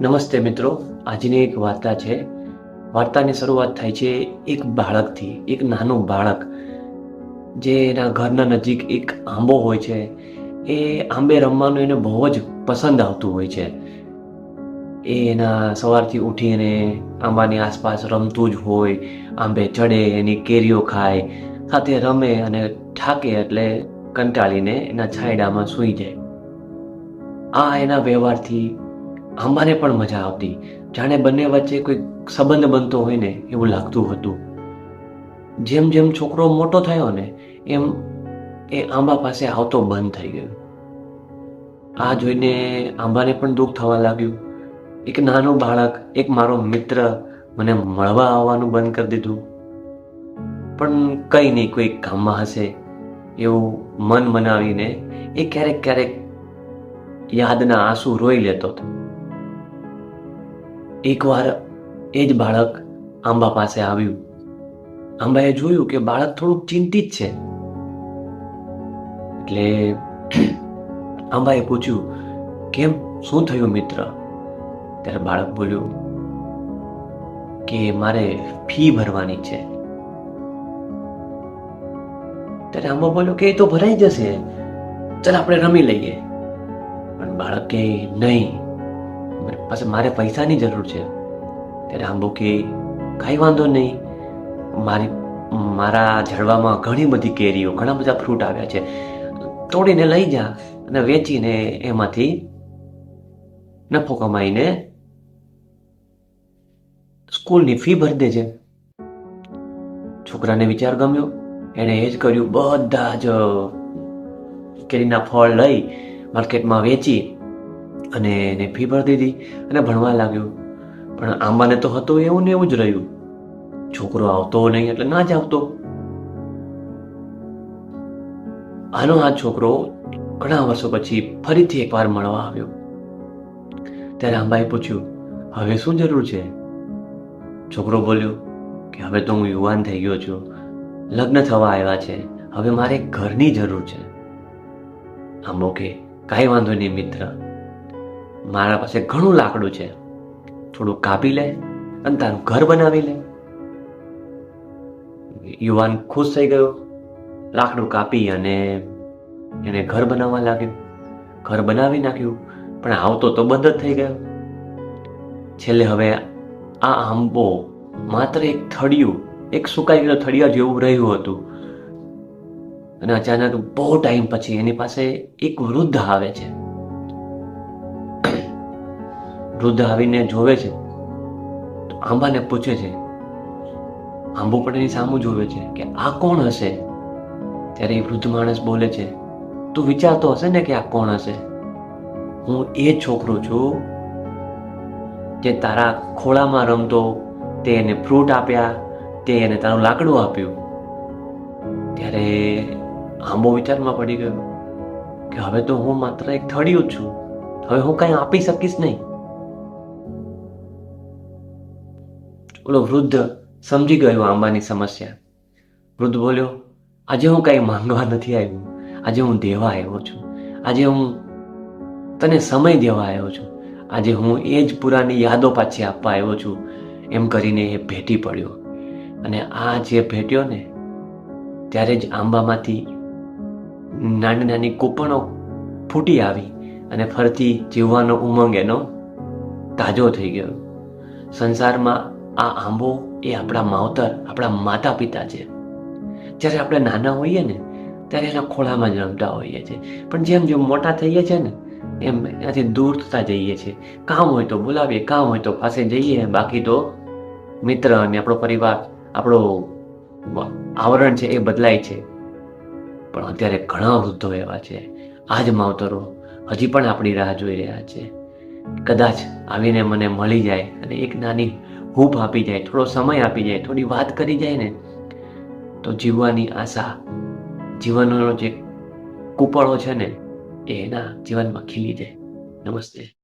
નમસ્તે મિત્રો, આજની એક વાર્તા છે. વાર્તાની શરૂઆત થાય છે એક બાળકથી, એક નાનું બાળક, જે એના ઘરના નજીક એક આંબો હોય છે. એ આંબે રમવાનું એને બહુ જ પસંદ આવતું હોય છે. એ એના સવારથી ઉઠીને આંબાની આસપાસ રમતું જ હોય, આંબે ચડે, એની કેરીઓ ખાય, સાથે રમે અને થાકે એટલે કંટાળીને એના છાંયડામાં સૂઈ જાય. આ એના વ્યવહારથી આંબાને પણ મજા આવતી. જાણે બંને વચ્ચે કોઈ સંબંધ બનતો હોય ને એવું લાગતું હતું. જેમ જેમ છોકરો મોટો થયો ને, એમ એ આંબા પાસે આવતો બંધ થઈ ગયો. આ જોઈને આંબાને પણ દુઃખ થવા લાગ્યું. એક નાનું બાળક, એક મારો મિત્ર મને મળવા આવવાનું બંધ કરી દીધું. પણ કંઈ નહીં, કોઈ કામમાં હશે એવું મન મનાવીને એ ક્યારેક ક્યારેક યાદના આંસુ રોઈ લેતો હતો. એકવાર એ જ બાળક આંબા પાસે આવ્યું. આંબાએ જોયું કે બાળક થોડુંક ચિંતિત છે. એટલે આંબાએ પૂછ્યું, કેમ? શું થયું મિત્ર? ત્યારે બાળક બોલ્યું, કે મારે ફી ભરવાની છે. ત્યારે આંબા બોલ્યો, કે એ તો ભરાઈ જશે. ચાલ આપણે રમી લઈએ. પણ બાળક કે નહીં. પાસે મારે પૈસાની જરૂર છે. ત્યારે આંબો કે કાંઈ વાંધો નહીં. મારી, મારા ઝાડવામાં ઘણી બધી કેરીઓ, ઘણા બધા ફ્રૂટ આવ્યા છે. તોડીને લઈ જા અને વેચીને એમાંથી નફો કમાઈને સ્કૂલની ફી ભરી દેજે. છોકરાને વિચાર ગમ્યો. એણે એ જ કર્યું. બધા જ કેરીના ફળ લઈ માર્કેટમાં વેચી અને એને ફી ભરી દીધી અને ભણવા લાગ્યો. પણ આંબાને તો હતો એવું ને એવું જ રહ્યું. છોકરો આવતો નહીં એટલે ના જ આવતો. આનો આ છોકરો ઘણા વર્ષો પછી ફરીથી એકવાર મળવા આવ્યો. ત્યારે આંબાએ પૂછ્યું, હવે શું જરૂર છે? છોકરો બોલ્યો, કે હવે તો હું યુવાન થઈ ગયો છું. લગ્ન થવા આવ્યા છે. હવે મારે ઘરની જરૂર છે. આંબો કે, કાંઈ વાંધો નહીં મિત્ર. મારા પાસે ઘણું લાકડું છે. થોડું કાપી લે અને તારું ઘર બનાવી લે. યુવાન ખુશ થઈ ગયો. લાકડું કાપી અને એને ઘર બનાવવા લાગ્યું. ઘર બનાવી નાખ્યું, પણ આવતો તો બંધ જ થઈ ગયો. છેલ્લે હવે આ આંબો માત્ર એક થળિયું એક સુકાઈ ગયેલો થળિયા જેવું રહ્યું હતું. અને અચાનક બહુ ટાઈમ પછી એની પાસે એક વૃદ્ધ આવે છે. વૃદ્ધ આવીને જોવે છે, તો આંબાને પૂછે છે આંબો પણ એની સામું જોવે છે કે આ કોણ હશે? ત્યારે એ વૃદ્ધ માણસ બોલે છે, તું વિચારતો હશે ને કે આ કોણ હશે? હું એ છોકરો છું જે તારા ખોળામાં રમતો, તે એને ફ્રૂટ આપ્યા, તે એને તારું લાકડું આપ્યું. ત્યારે આંબો વિચારમાં પડી ગયો કે હવે તો હું માત્ર એક થળિયું છું. હવે હું કંઈ આપી શકીશ નહીં. ઓલો વૃદ્ધ સમજી ગયો આંબાની સમસ્યા. વૃદ્ધ બોલ્યો, આજે હું કાંઈ માંગવા નથી આવ્યો. આજે હું દેવા આવ્યો છું. આજે હું તને સમય દેવા આવ્યો છું. આજે હું એ જ પુરાની યાદો પાછી આપવા આવ્યો છું. એમ કરીને એ ભેટી પડ્યો. અને આ જે ભેટ્યો ને, ત્યારે જ આંબામાંથી નાની નાની કૂપણો ફૂટી આવી અને ફરતી જીવવાનો ઉમંગ એનો તાજો થઈ ગયો. સંસારમાં આ આંબો એ આપણા માવતર, આપણા માતા પિતા છે. જ્યારે આપણે નાના હોઈએ ને, ત્યારે એના ખોળામાં જ રમતા હોઈએ છીએ. પણ જેમ જેમ મોટા થઈએ છીએ ને, એમ એનાથી દૂર થતા જઈએ છીએ. કામ હોય તો બોલાવીએ, કામ હોય તો પાસે જઈએ. બાકી તો મિત્ર અને આપણો પરિવાર, આપણો આવરણ છે એ બદલાય છે. પણ અત્યારે ઘણા વૃદ્ધો એવા છે. આ જ માવતરો હજી પણ આપણી રાહ જોઈ રહ્યા છે. કદાચ આવીને મને મળી જાય અને એક નાની હૂપ આપી જાય, થોડો સમય આપી જાય, થોડી વાત કરી જાય ને, તો જીવવાની આશા, જીવનનો જે કૂપળો છે ને, એ એના જીવનમાં ખીલી જાય. નમસ્તે.